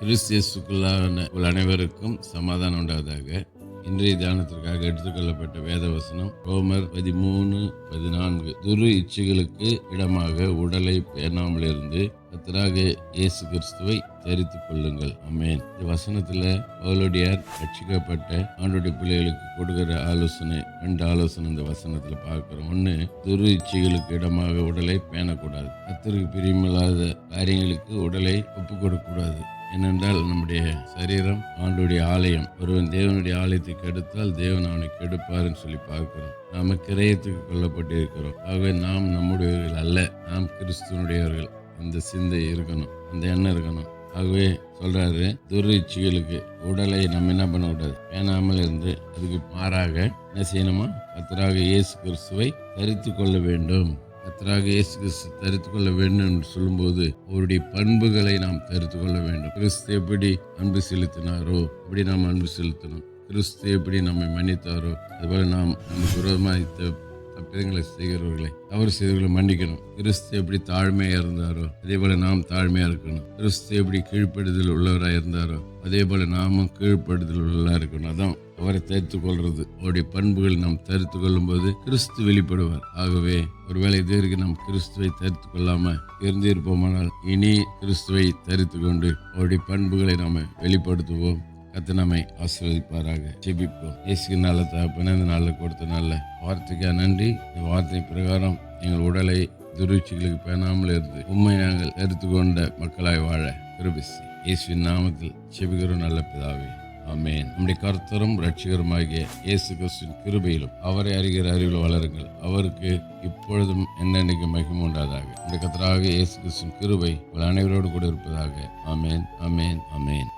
கிறிஸ்தியஸுக்குள்ளான உங்கள் அனைவருக்கும் சமாதானம் உண்டாவதாக. இன்றைய தியானத்திற்காக எடுத்துக்கொள்ளப்பட்ட வேத வசனம் ரோமர் பதிமூணு பதினான்கு. துரு இச்சைகளுக்கு இடமாக உடலை பேணாமல் இருந்து கத்தராக இயேசு கிறிஸ்துவை தரித்துக் கொள்ளுங்கள். அமேன் இந்த வசனத்துல அவளுடையார் ரட்சிக்கப்பட்ட ஆண்டுடைய பிள்ளைகளுக்கு கொடுக்கிற ஆலோசனை ரெண்டு ஆலோசனை இந்த வசனத்துல பார்க்கிறோம். ஒண்ணு துரு இச்சைகளுக்கு இடமாக உடலை பேணக்கூடாது. கத்தருக்கு பிரியமில்லாத காரியங்களுக்கு உடலை ஒப்பு கொடுக்கக்கூடாது. ஏனென்றால் நம்முடைய சரீரம் ஆண்டுடைய ஆலயம் ஒருவன் தேவனுடைய ஆலயத்தை கெடுத்தால் தேவன் அவனை கெடுப்பார்னு சொல்லி பார்க்கிறோம். நாம கிரயத்துக்கு கொல்லப்பட்டிருக்கிறோம். ஆகவே நாம் நம்முடையவர்கள் அல்ல நாம் கிறிஸ்துவனுடையவர்கள். அந்த சிந்தை இருக்கணும் அந்த எண்ணம் இருக்கணும். ஆகவே சொல்றாரு துரிச்சிகளுக்கு உடலை நம்ம என்ன பண்ணக்கூடாது? பேணாமல் இருந்து அதுக்கு மாறாக என்ன செய்யணுமா? கத்தராக இயேசு கிறிஸ்துவை தரித்து கொள்ள வேண்டும். கத்தராக இயேசு கிறிஸ்து தரித்து கொள்ள வேண்டும் என்று சொல்லும்போது அவருடைய பண்புகளை நாம் தரித்து கொள்ள வேண்டும். கிறிஸ்து எப்படி அன்பு செலுத்தினாரோ அப்படி நாம் அன்பு செலுத்தணும். கிறிஸ்து எப்படி நம்மை மன்னித்தாரோ அதுபோல நாம் நமக்கு விரோதமாக தப்பிதங்களை செய்கிறவர்களை தவறு செய்தவர்களை மன்னிக்கணும். கிறிஸ்து எப்படி தாழ்மையாக இருந்தாரோ அதே போல நாம் தாழ்மையாக இருக்கணும். கிறிஸ்து எப்படி கீழ்ப்படுதல் உள்ளவராக இருந்தாரோ அதே போல நாமும் கீழ்ப்படுதல் உள்ளவராக இருக்கணும். அதான் அவரை தரித்து கொள்வது அவருடைய பண்புகள் நாம் தரித்து கொள்ளும்போது கிறிஸ்து வெளிப்படுவார். ஆகவே ஒருவேளை இது நாம் கிறிஸ்துவை தரித்து கொள்ளாமல் இருந்திருப்போமானால் இனி கிறிஸ்துவை தரித்து கொண்டு அவருடைய பண்புகளை நாம் வெளிப்படுத்துவோம். கத்து நம்மை ஆசீர்வதிப்பாராக. ஜெபிப்போம். இயேசுக்கு நல்ல தகப்பன இந்த நாளில் கொடுத்த நல்ல வார்த்தைக்கா நன்றி. இந்த வார்த்தை பிரகாரம் எங்கள் உடலை துருச்சிகளுக்கு பேணாமல் இருந்து உண்மை நாங்கள் எடுத்துக்கொண்ட மக்களாய் வாழ கிருபிசி இயேசுவின் நாமத்தில் செபிக்கிறோம் நல்ல பிதாவே. அமேன் நம்முடைய கர்த்தரும் ரட்சிகருமாகிய இயேசு கிறிஸ்துவின் கிருபையிலும் அவரை அறிகிற அறிவில் வளருங்கள். அவருக்கு இப்பொழுதும் என்னென்னைக்கு மகிமை உண்டாதாக இந்த கர்த்தராக இயேசு கிறிஸ்துவின் கிருபை உங்கள் அனைவரோடு கூட இருப்பதாக. அமேன் அமேன் அமேன்